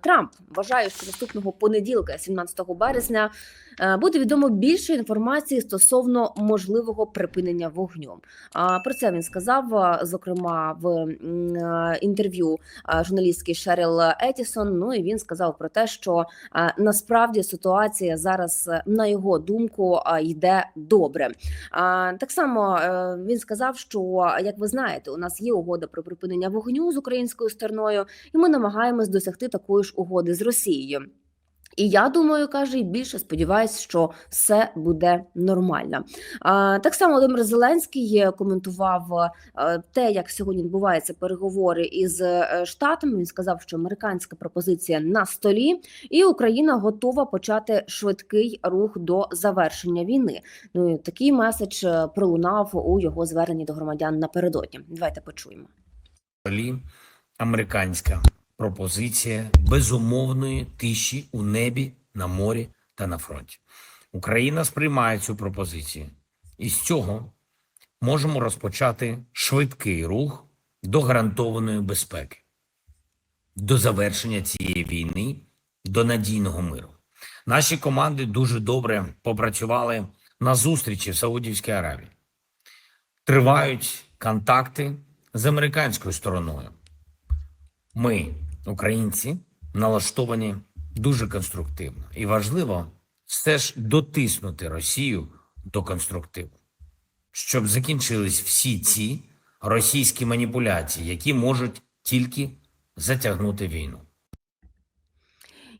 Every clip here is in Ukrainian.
Трамп вважає, що наступного понеділка, 17 березня, е, буде відомо більше інформації стосовно можливого припинення вогню. Про це він сказав, е, зокрема, в е, інтерв'ю журналістки Шеріл Етісон. Ну і він сказав про те, що насправді ситуація зараз, на його думку, йде добре. Так само він сказав, що як ви знаєте, у нас є угода про припинення вогню з українською стороною, і ми намагаємось досягти такої ж угоди з Росією. І я думаю, каже, і більше сподіваюся, що все буде нормально. А, так само Володимир Зеленський коментував е, те, як сьогодні відбуваються переговори із е, штатами. Він сказав, що американська пропозиція на столі, і Україна готова почати швидкий рух до завершення війни. Ну і такий меседж е, пролунав у його зверненні до громадян напередодні. Давайте почуємо. американська пропозиція безумовної тиші у небі, на морі та на фронті. Україна сприймає цю пропозицію, і з цього можемо розпочати швидкий рух до гарантованої безпеки, до завершення цієї війни, до надійного миру. Наші команди дуже добре попрацювали на зустрічі в Саудівській Аравії. Тривають контакти з американською стороною. Ми, українці, налаштовані дуже конструктивно, і важливо все ж дотиснути Росію до конструктиву, щоб закінчились всі ці російські маніпуляції, які можуть тільки затягнути війну.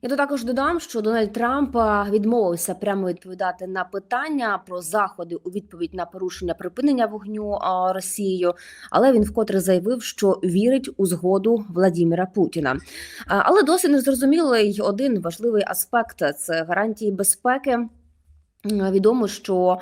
Я тут також додам, що Дональд Трамп відмовився прямо відповідати на питання про заходи у відповідь на порушення припинення вогню Росією, але він вкотре заявив, що вірить у згоду Владіміра Путіна. Але досі не зрозумілий один важливий аспект це гарантії безпеки. Відомо, що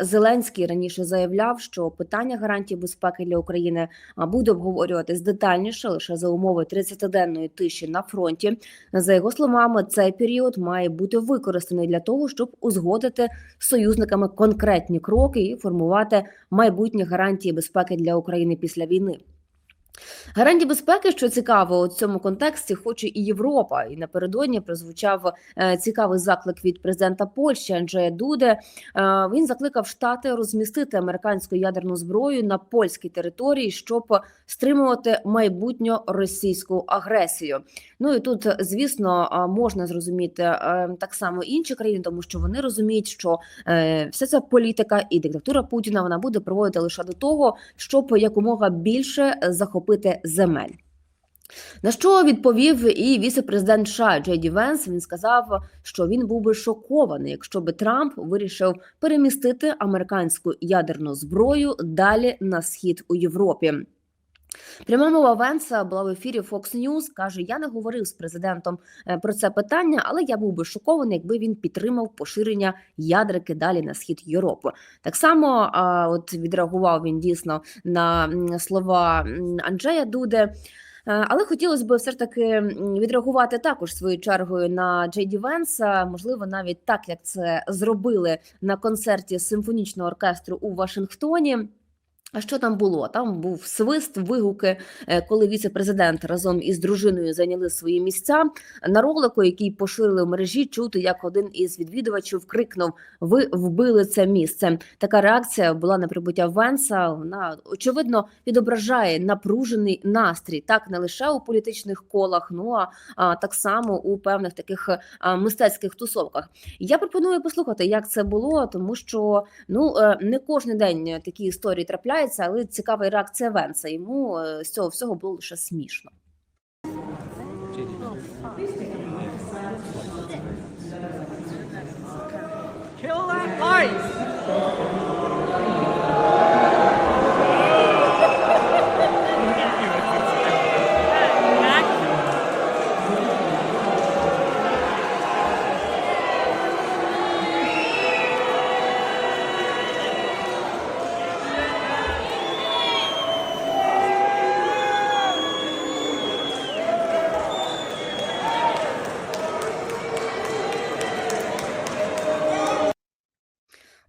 Зеленський раніше заявляв, що питання гарантій безпеки для України буде обговорюватись детальніше лише за умови 30-денної тиші на фронті. За його словами, цей період має бути використаний для того, щоб узгодити з союзниками конкретні кроки і формувати майбутні гарантії безпеки для України після війни. Гарантії безпеки, що цікаво, у цьому контексті хоче і Європа. І напередодні прозвучав е, цікавий заклик від президента Польщі Анджея Дуде. Е, він закликав Штати розмістити американську ядерну зброю на польській території, щоб стримувати майбутню російську агресію. Ну і тут, звісно, е, можна зрозуміти е, так само інші країни, тому що вони розуміють, що е, вся ця політика і диктатура Путіна вона буде проводити лише до того, щоб якомога більше захопити земель. На що відповів і віце-президент США Джейді Венс. Він сказав, що він був би шокований, якщо би Трамп вирішив перемістити американську ядерну зброю далі на схід у Європі. Пряма мова Венса була в ефірі Fox News. каже: Я не говорив з президентом е, про це питання, але я був би шокований, якби він підтримав поширення ядрики далі на схід Європи. Так само, от відреагував він дійсно на слова Анджея Дуде. Е, Але хотілося б все ж таки відреагувати також своєю чергою на Джейді Венса, можливо, навіть так як це зробили на концерті симфонічного оркестру у Вашингтоні. А що там було? Там був свист, вигуки, е, коли віце-президент разом із дружиною зайняли свої місця. На ролику, який поширили в мережі, чути, як один із відвідувачів крикнув: Ви вбили це місце. Така реакція була на прибуття Венса. Вона очевидно відображає напружений настрій, так не лише у політичних колах, ну а, а так само у певних таких а, мистецьких тусовках. Я пропоную послухати, як це було, тому що ну е, не кожен день такі історії трапляються, але цікава реакція Венса. Йому е, з цього всього було лише смішно. Kill that light!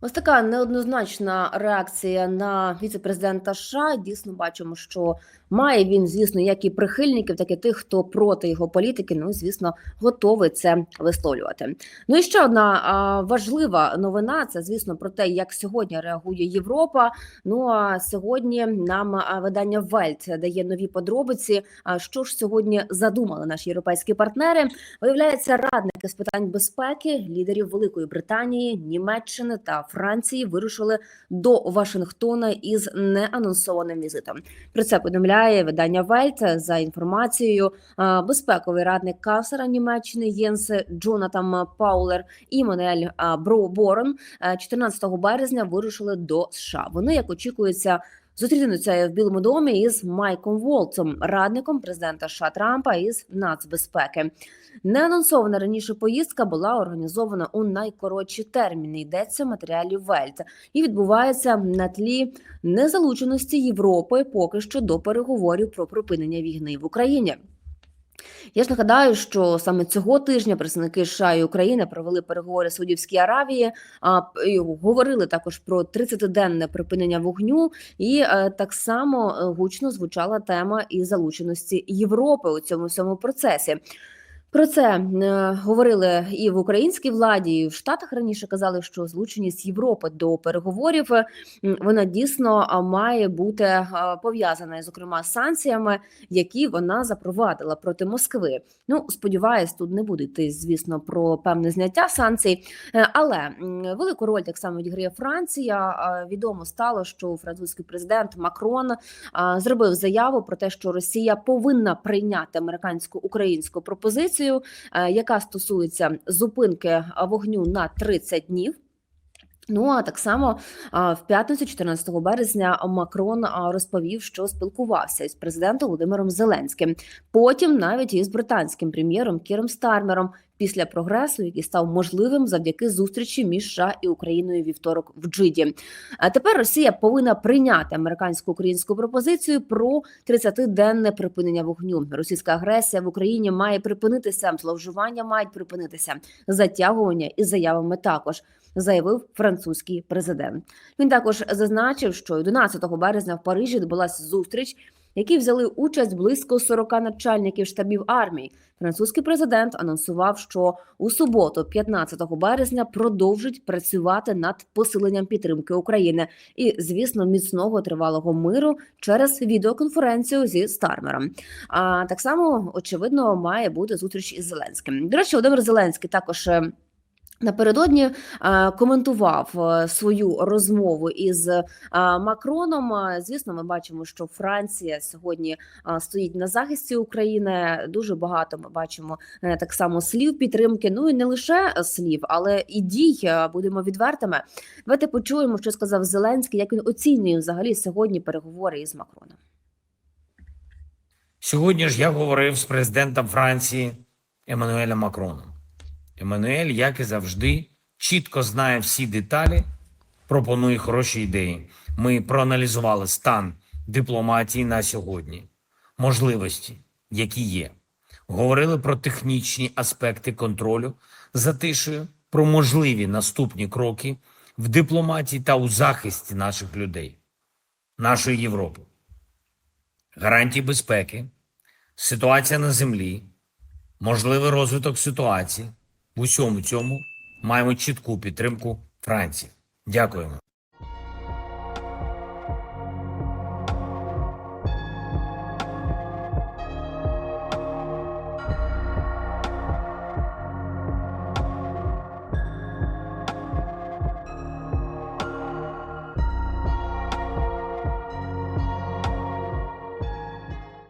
Ось така неоднозначна реакція на віце-президента США. Дійсно бачимо, що має він, звісно, як і прихильників, так і тих, хто проти його політики. Ну, звісно, готовий це висловлювати. Ну і ще одна а, важлива новина. Це звісно про те, як сьогодні реагує Європа. Ну а сьогодні нам видання Вельт дає нові подробиці. А що ж сьогодні задумали наші європейські партнери? Виявляється, радники з питань безпеки лідерів Великої Британії, Німеччини та Франції вирушили до Вашингтона із неанонсованим візитом. Про це повідомляє видання Вельт за інформацією. Безпековий радник канцлера Німеччини Єнс Джонатан Паулер і Манель а, Бро Борон е, 14 березня вирушили до США. Вони, як очікується, зустрінуться в Білому домі із Майком Волцом, радником президента США Трампа із нацбезпеки. Неанонсована раніше поїздка була організована у найкоротші терміни. Йдеться в матеріалі Вельт і відбувається на тлі незалученості Європи поки що до переговорів про припинення війни в Україні. Я ж нагадаю, що саме цього тижня представники США і України провели переговори в Саудівській Аравії, а говорили також про 30-денне припинення вогню, і е, так само е, гучно звучала тема і залученості Європи у цьому всьому процесі. Про це е, говорили і в українській владі, і в Штатах раніше казали, що злученість Європи до переговорів е, вона дійсно має бути е, пов'язана, зокрема, з санкціями, які вона запровадила проти Москви. Ну, сподіваюсь, тут не буде йти, звісно, про певне зняття санкцій, але велику роль так само відіграє Франція. Відомо стало, що французький президент Макрон зробив заяву про те, що Росія повинна прийняти американську українську пропозицію, е, яка стосується зупинки вогню на 30 днів. Ну а так само в п'ятницю, 14 березня, Макрон розповів, що спілкувався із президентом Володимиром Зеленським. Потім навіть із британським прем'єром Кіром Стармером після прогресу, який став можливим завдяки зустрічі між США і Україною вівторок в Джиді. А тепер Росія повинна прийняти американську українську пропозицію про 30-денне припинення вогню. Російська агресія в Україні має припинитися, зловживання мають припинитися, затягування із заявами також. Заявив французький президент. Він також зазначив, що 11 березня в Парижі відбулася зустріч, в якій взяли участь близько 40 начальників штабів армії. Французький президент анонсував, що у суботу, 15 березня, продовжить працювати над посиленням підтримки України і, звісно, міцного тривалого миру через відеоконференцію зі Стармером. А так само очевидно має бути зустріч із Зеленським. До речі, Володимир Зеленський також. Напередодні е, коментував е, свою розмову із е, Макроном. Звісно, ми бачимо, що Франція сьогодні стоїть на захисті України. Дуже багато ми бачимо так само слів підтримки. Ну і не лише слів, але і дій. Будемо відвертими. Давайте почуємо, що сказав Зеленський, як він оцінює взагалі сьогодні переговори із Макроном. Сьогодні ж я говорив з президентом Франції Еммануелем Макроном. Еммануель, як і завжди, чітко знає всі деталі, пропонує хороші ідеї. Ми проаналізували стан дипломатії на сьогодні, можливості, які є. Говорили про технічні аспекти контролю за тишею, про можливі наступні кроки в дипломатії та у захисті наших людей, нашої Європи, гарантії безпеки, ситуація на землі, можливий розвиток ситуації. В усьому цьому маємо чітку підтримку Франції. Дякуємо.